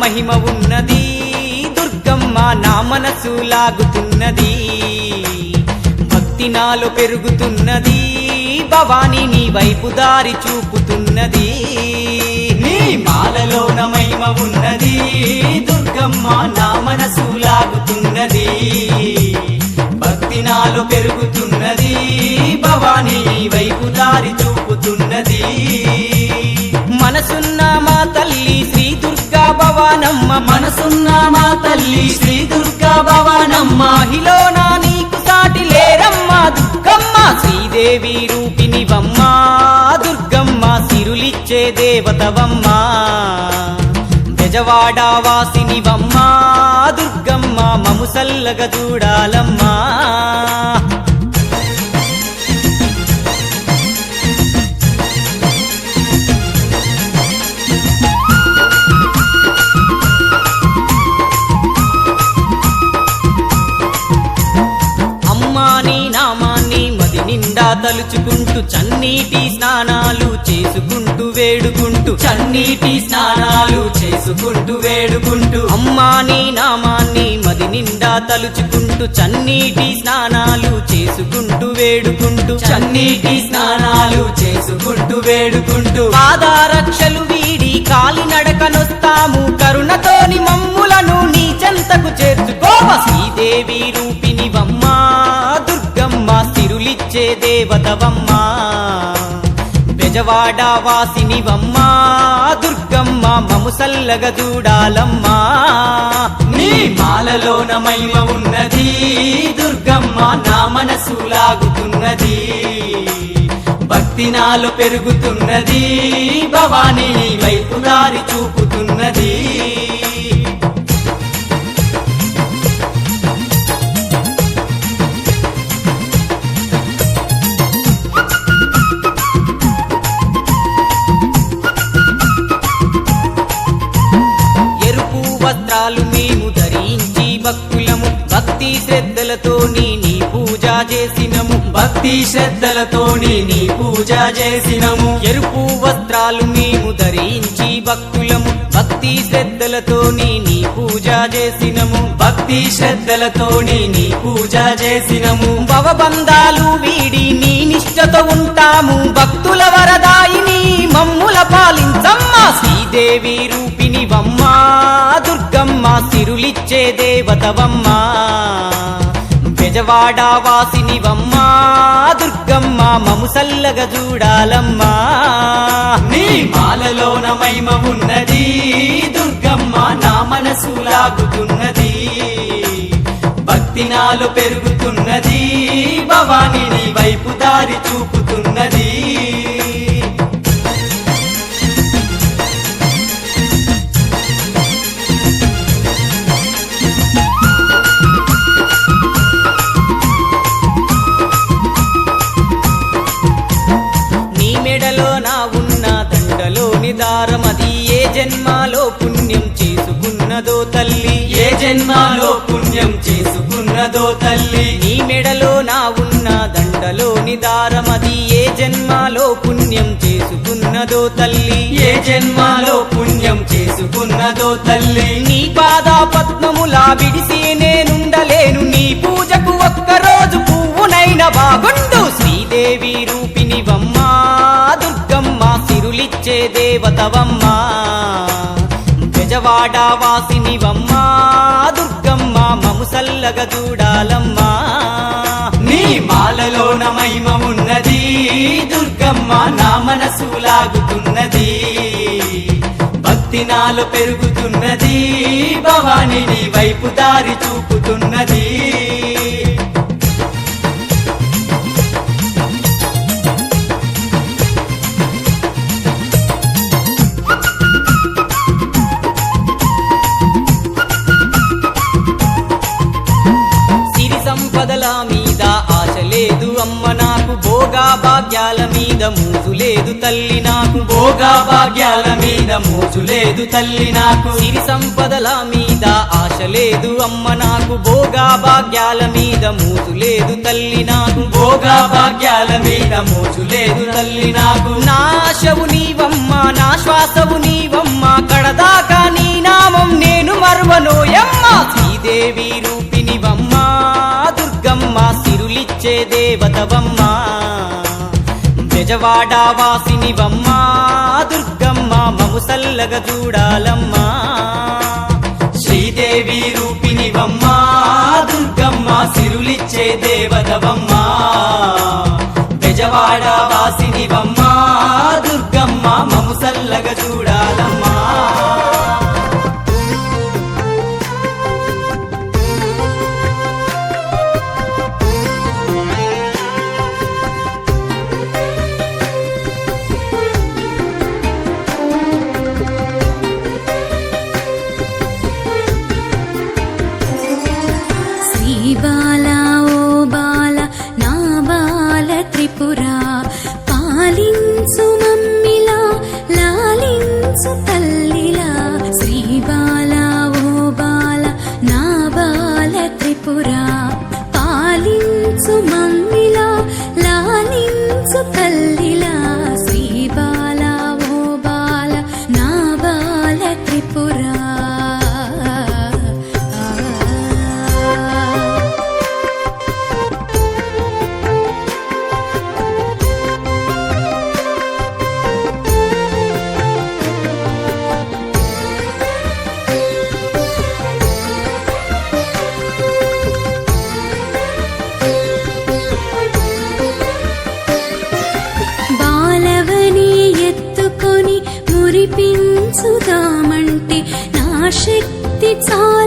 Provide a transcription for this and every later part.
మహిమ ఉన్నది. దుర్గమ్మ నా మనసు లాగుతున్నది. భక్తి నాలో పెరుగుతున్నది. భవాని నీ వైపు దారి చూపుతున్నది. నీ మాలలోన మహిమ ఉన్నది. దుర్గమ్మ నా మనసు లాగుతున్నది. భక్తి నాలో పెరుగుతున్నది. భవాని నీ వైపు దారి చూపుతున్నది. మనసున్న మా తల్లి శ్రీ దుర్గ భవానమ్మ మనసున్న మా తల్లి శ్రీ దుర్గా భవానమ్మ. మహిళన నీకు సాటి లేరమ్మ దుర్గమ్మ శ్రీదేవి రూపినివమ్మ దుర్గమ్మ సిరులిచ్చే దేవతవమ్మ. బెజవాడ వాసినివమ్మ. దుర్గమ్మ మము సల్లగ చూడాలమ్మా నిండా చన్నీటి స్నానాలు చేసుకుంటూ వేడుకుంటూ చన్నీటి స్నానాలు చేసుకుంటూ వేడుకుంటూ అమ్మా నీ నామాన్ని మది నిండా తలుచుకుంటూ చన్నీటి స్నానాలు చేసుకుంటూ వేడుకుంటూ చన్నీటి స్నానాలు చేసుకుంటూ వేడుకుంటూ. పాదారక్షలు వీడి కాలినడకనొస్తాము కరుణతోని మమ్ములను నీ చెంతకు చేర్చుకోవ శ్రీదేవి రూపిని వమ్మ సిరులిచ్చే దేవతవమ్మ బెజవాడ వాసినివమ్మ దుర్గమ్మ మము సల్లగ చూడాలమ్మా నీ మాలలోన మహిమ ఉన్నది దుర్గమ్మ నా మనసు లాగుతున్నది. భక్తి నాలో పెరుగుతున్నది భవానీ వైపు దారి చూపుతున్నది. వస్త్రాలు మేము ధరించి భక్తులము. భక్తి శ్రద్ధలతో నీ పూజ చేసినము. భక్తి శ్రద్ధలతో నీ పూజ చేసినము. ఎరుపు వస్త్రాలు మేము ధరించి భక్తులము. భక్తి శ్రద్ధలతో నీ పూజ చేసినము. భక్తి శ్రద్ధలతో నీ పూజ చేసినము. భవబంధాలు వీడి నీ నిష్టతో ఉంటాము. భక్తుల వరదాయిని మమ్ముల పాలించమ్మా. శ్రీదేవి రూపినివమ్మ దుర్గమ్మ సిరులిచ్చే దేవతవమ్మ. బెజవాడ వాసినివమ్మ దుర్గమ్మ మము సల్లగ చూడాలమ్మా నీ మాలలోన మహిమ ఉన్నది దుర్గమ్మ నా మనసు లాగుతున్నది. భక్తి నాలో పెరుగుతున్నది భవాని నీ వైపు దారి చూపుతున్నది. జన్మాలో పుణ్యం చేసుకున్నదో తల్లి. ఏ జన్మాలో పుణ్యం చేసుకున్నదో తల్లి. నీ మెడలో నా ఉన్న దండలోని దారమది ఏ జన్మాలో పుణ్యం చేసుకున్నదో తల్లి. ఏ జన్మాలో పుణ్యం చేసుకున్నదో తల్లి. నీ పాదా పద్మములా విడిసి నేనుండలేను. నీ పూజకు ఒక్కరోజు పువ్వునైన బాగుండు శ్రీదేవి రూపినివమ్మ దుర్గమ్మ సిరులిచ్చే దేవతవమ్మ. బెజవాడ వాసినివమ్మ దుర్గమ్మ మము సల్లగ చూడాలమ్మా. నీ మాలలో మహిమ దుర్గమ్మ నా మనసు లాగుతున్నది భక్తి నాలో పెరుగుతున్నది భవాని నీ వైపు దారి చూపుతున్నది. మోజు లేదు తల్లి నాకు. భోగా భాగ్యాల మీద మోజు లేదు తల్లి నాకు. సిరి సంపదల మీద ఆశ లేదు అమ్మ నాకు. భోగా భాగ్యాల మీద మోజు లేదు తల్లి నాకు. భోగా భాగ్యాల మీద మోజు లేదు తల్లి నాకు. నాశవు నీవమ్మ నా శ్వాసవు నీవమ్మ. కడదాకా నీ నామం నేను మరువనోయమ్మ శ్రీదేవి రూపిణివమ్మ దుర్గమ్మ సిరులిచ్చే దేవతవమ్మ. బెజవాడ వాసినివమ్మా దుర్గమ్మ మము సల్లగ చూడాలమ్మా శ్రీదేవి రూపినివమ్మా దుర్గమ్మ సిరులిచ్చే దేవతవమ్మా. వాసిని వాసినివమ్మా దుర్గమ్మ మముసల్లగ చూడాలమ్మా శక్తి చాలా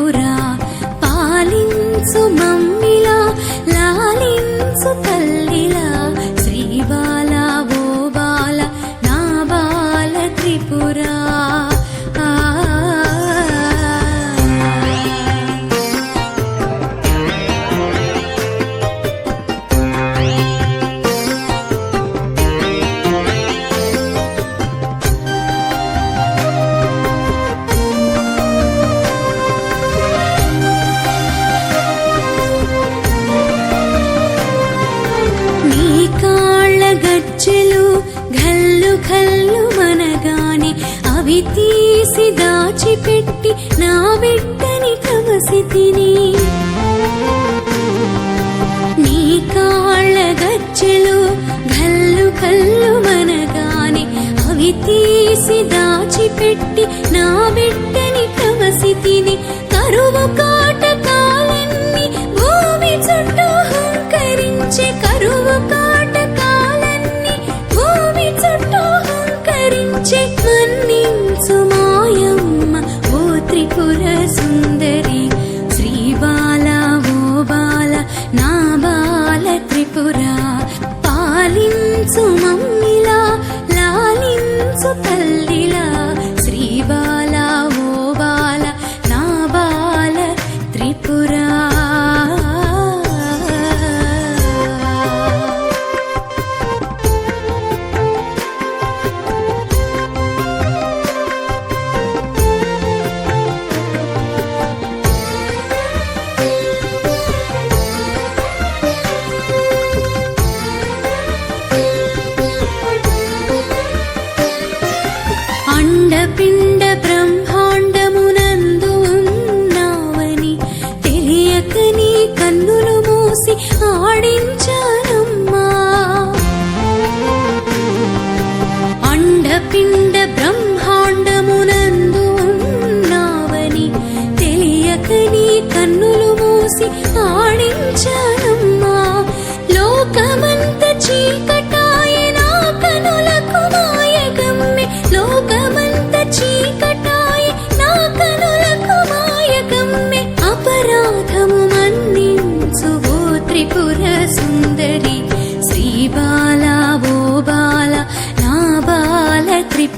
కూరా స్థితిని నీ కాళ్ళ గచ్చలు కల్లు కల్లు మనగానే అవి తీసి దాచిపెట్టి నా బిడ్డని క్రమసితిని కరువు కా மதுரா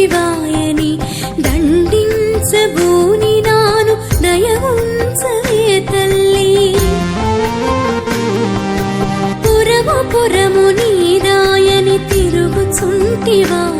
తిరుగుచుంటివాయని దండించబోని నాను దయవుంచవే తల్లి. పురము పురము నీదాయని తిరుగుచుంటివా?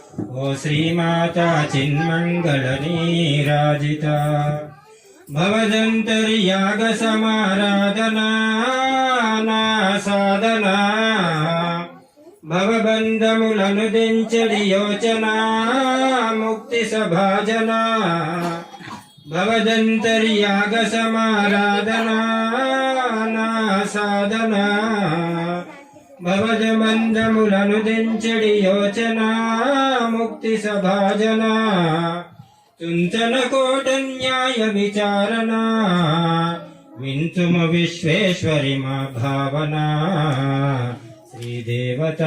అపహరాదిరోప పరాధారిత శ్రీదేవత మానస భాసిత ఓ శ్రీమాత చిన్మంగళ నీరాజిత. ఓ శ్రీమాత చిన్మంగళ నీరాజిత భవదంతర్యాగ సమారాధనా నా సాధనా. భవబంధములను దించడి యోచన ముక్తి సభాజన భవదంతర్యాగ సమారాధనా నా సాధనా. భవజమందములను దించడి యోచన. ముక్తి సభాజన చుంచన కోట న్యాయ విచారణ వింతుమ విశ్వేశ్వరి మా భావన శ్రీదేవత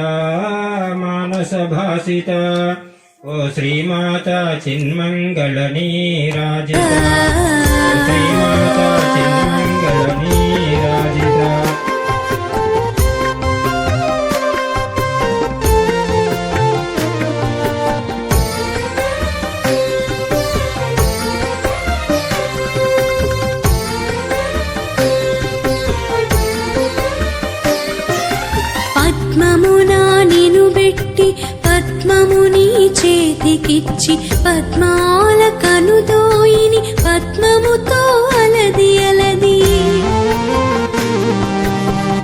మానస భాసిత ఓ శ్రీమాత చిన్మంగళ నీరాజిత పద్మమునా నిను బెట్టి పద్మముని చేతికిచ్చి పద్మాల కనుదోయిని పద్మముతో అలది అలది.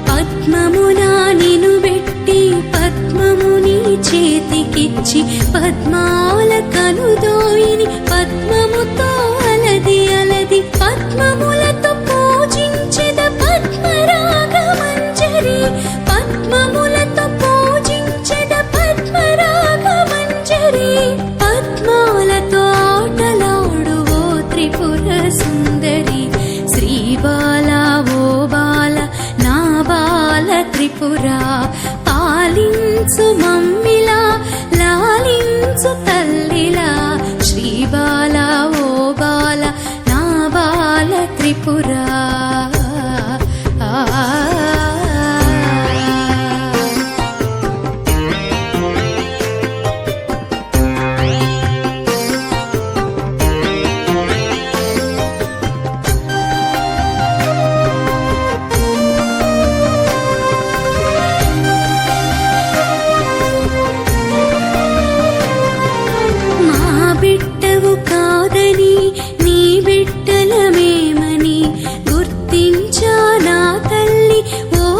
పద్మమునా నిను బెట్టి పద్మముని చేతికిచ్చి పద్మాల కనుదోయిని పద్మముతో అలది అలది. పద్మముల పురా పాలించు మమ్మిలా లాలించు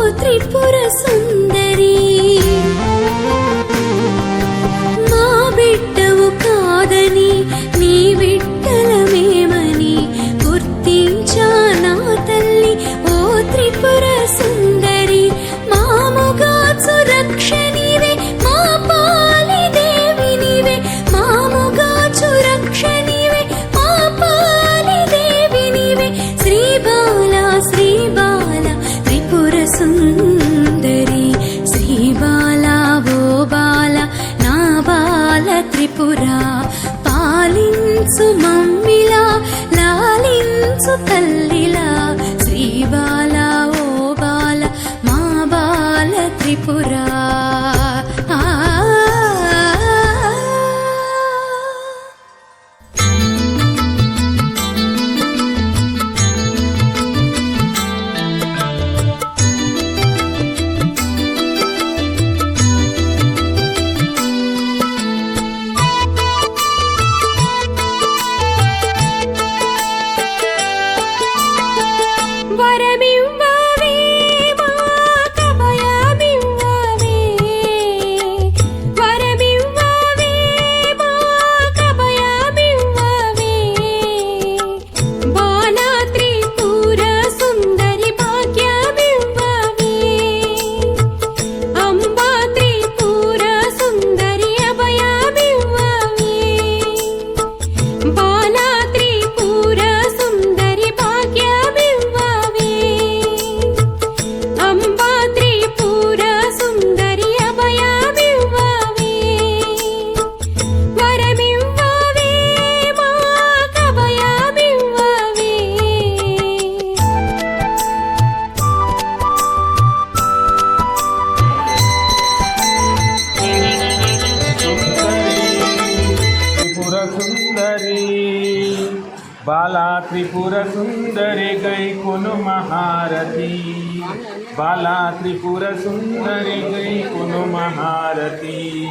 త్రిపుర సుందరి. మనసు తల్లిలా శ్రీ ఓ బాల మా బాల త్రిపురా. బాలా త్రిపుర సుందరి గై కొను మహారతి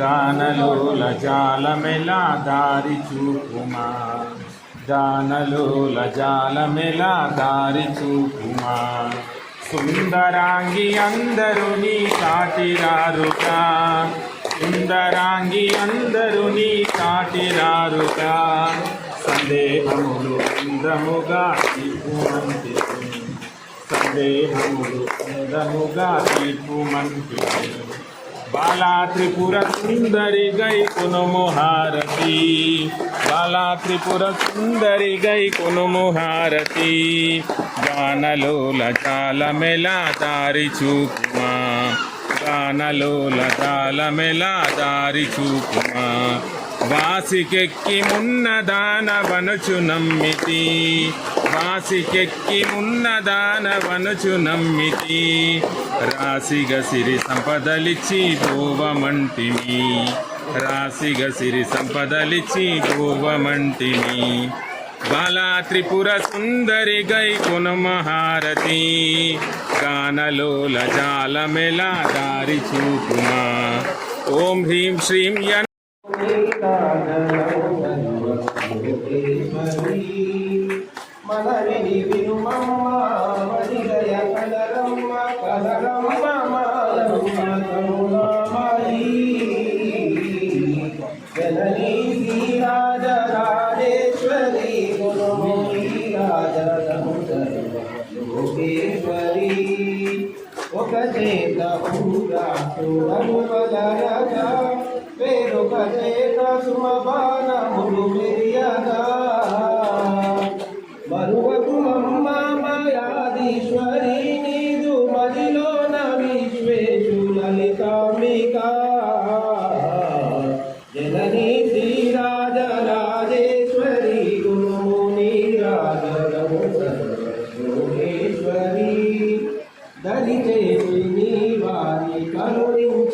గానలోల జాలమెలా దారి చూపుమా. గానలోల జాలమెలా దారి చూపుమా. సుందరాంగి అందరూ నీ కాటిరారుగా. సుందరాంగి అందరూ నీ కాటిరారుగా. సందేహములు అందముగా తీర్పుమంతి సందేహములు అందముగా తీర్పుమంతి బాలా త్రిపుర సుందరి గై కొనుము హారతి బాలా త్రిపుర సుందరి గై కొనుము హారతి గానలోల చాల మెలా దారి చూపుమా గానలోల చాల మెలా దారి చూపుమా వాసికెక్కి మున్నదాన వనుచు నమ్మితి. వాసికెక్కి ఉన్న వనుచు నమ్మితి. రాసిగ సిరి సంపదలిచ్చి భూవమంటిని రాసిగ సిరి సంపదలిచ్చి భూవమంటిని బాలా త్రిపుర సుందరి గై కునమహారతి గానలోల జాలమెలా దారి చూపుమా ఓం హ్రీం శ్రీం యన్ మనవిని వినుమమ్మా Dios